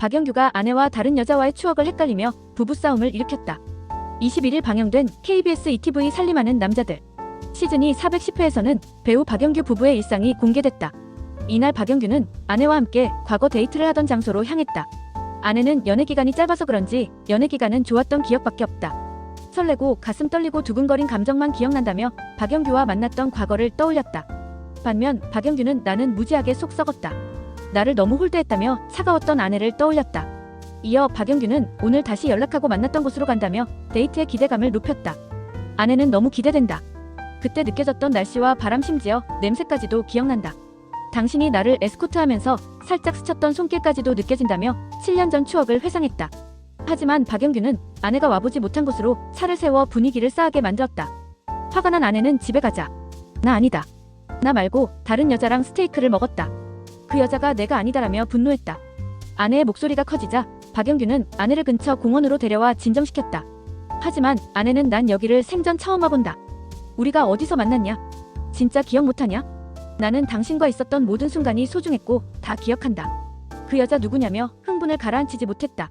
박영규가 아내와 다른 여자와의 추억을 헷갈리며 부부싸움을 일으켰다. 21일 방영된 KBS ETV 살림하는 남자들 시즌2 410회에서는 배우 박영규 부부의 일상이 공개됐다. 이날 박영규는 아내와 함께 과거 데이트를 하던 장소로 향했다. 아내는 연애 기간이 짧아서 그런지 연애 기간은 좋았던 기억밖에 없다. 설레고 가슴 떨리고 두근거린 감정만 기억난다며 박영규와 만났던 과거를 떠올렸다. 반면 박영규는 나는 무지하게 속 썩었다. 나를 너무 홀대했다며 차가웠던 아내를 떠올렸다. 이어 박영규는 오늘 다시 연락하고 만났던 곳으로 간다며 데이트의 기대감을 높였다. 아내는 너무 기대된다. 그때 느껴졌던 날씨와 바람 심지어 냄새까지도 기억난다. 당신이 나를 에스코트하면서 살짝 스쳤던 손길까지도 느껴진다며 7년 전 추억을 회상했다. 하지만 박영규는 아내가 와보지 못한 곳으로 차를 세워 분위기를 싸하게 만들었다. 화가 난 아내는 집에 가자. 나 아니다. 나 말고 다른 여자랑 스테이크를 먹었다. 그 여자가 내가 아니다라며 분노했다. 아내의 목소리가 커지자 박영규는 아내를 근처 공원으로 데려와 진정시켰다. 하지만 아내는 난 여기를 생전 처음 와본다. 우리가 어디서 만났냐? 진짜 기억 못하냐? 나는 당신과 있었던 모든 순간이 소중했고 다 기억한다. 그 여자 누구냐며 흥분을 가라앉히지 못했다.